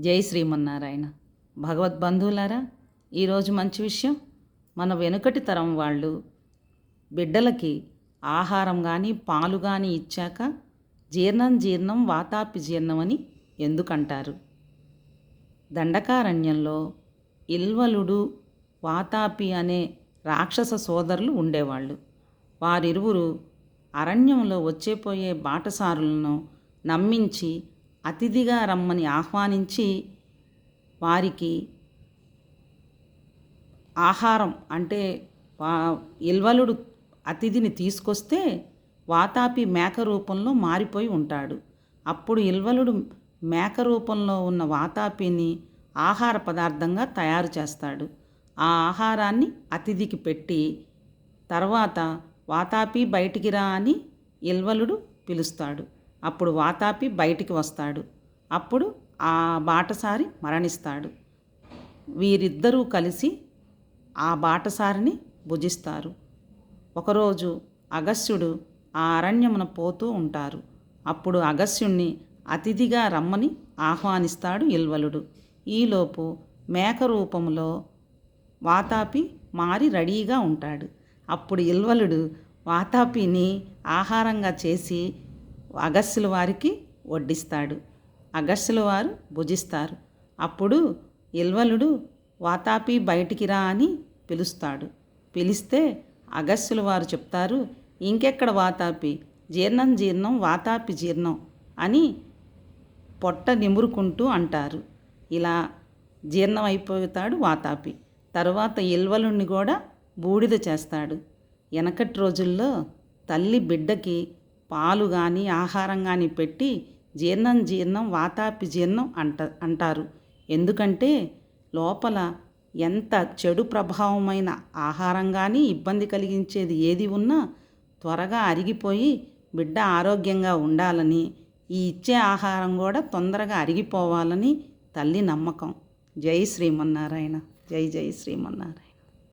జై శ్రీమన్నారాయణ. భగవద్బంధువులారా ఈరోజు మంచి విషయం మన వెనుకటి తరం వాళ్ళు బిడ్డలకి ఆహారం కానీ పాలు కానీ ఇచ్చాక జీర్ణం జీర్ణం వాతాపి జీర్ణం అని ఎందుకంటారు? దండకారణ్యంలో ఇల్వలుడు వాతాపి అనే రాక్షస సోదరులు ఉండేవాళ్ళు. వారిరువురు అరణ్యంలో వచ్చేపోయే బాటసారులను నమ్మించి అతిథిగా రమ్మని ఆహ్వానించి వారికి ఆహారం అంటే వా ఇల్వలుడు అతిథిని తీసుకొస్తే వాతాపి మేక రూపంలో మారిపోయి ఉంటాడు. అప్పుడు ఇల్వలుడు మేక రూపంలో ఉన్న వాతాపిని ఆహార పదార్థంగా తయారు చేస్తాడు. ఆ ఆహారాన్ని అతిథికి పెట్టి తర్వాత వాతాపి బయటికి రా అని ఇల్వలుడు పిలుస్తాడు. అప్పుడు వాతాపి బయటికి వస్తాడు. అప్పుడు ఆ బాటసారి మరణిస్తాడు. వీరిద్దరూ కలిసి ఆ బాటసారిని భుజిస్తారు. ఒకరోజు అగస్యుడు ఆ అరణ్యమున పోతూ ఉంటారు. అప్పుడు అగస్యుణ్ణి అతిథిగా రమ్మని ఆహ్వానిస్తాడు ఇల్వలుడు. ఈలోపు మేక రూపంలో వాతాపి మారి రెడీగా ఉంటాడు. అప్పుడు ఇల్వలుడు వాతాపిని ఆహారంగా చేసి అగస్యుల వారికి వడ్డిస్తాడు. అగస్యుల వారు భుజిస్తారు. అప్పుడు ఇల్వలుడు వాతాపి బయటికి రా అని పిలుస్తాడు. పిలిస్తే అగస్యుల వారు చెప్తారు ఇంకెక్కడ వాతాపి? జీర్ణం జీర్ణం వాతాపి జీర్ణం అని పొట్ట నిమురుకుంటూ అంటారు. ఇలా జీర్ణం అయిపోతాడు వాతాపి. తరువాత ఇల్వలుణ్ణి కూడా బూడిద చేస్తాడు. వెనకటి రోజుల్లో తల్లి బిడ్డకి పాలు కానీ ఆహారం కానీ పెట్టి జీర్ణం జీర్ణం వాతాపి జీర్ణం అంట అంటారు. ఎందుకంటే లోపల ఎంత చెడు ప్రభావమైన ఆహారం కానీ ఇబ్బంది కలిగించేది ఏది ఉన్నా త్వరగా అరిగిపోయి బిడ్డ ఆరోగ్యంగా ఉండాలని ఈ ఇచ్చే ఆహారం కూడా తొందరగా అరిగిపోవాలని తల్లి నమ్మకం. జై శ్రీమన్నారాయణ. జై జై శ్రీమన్నారాయణ.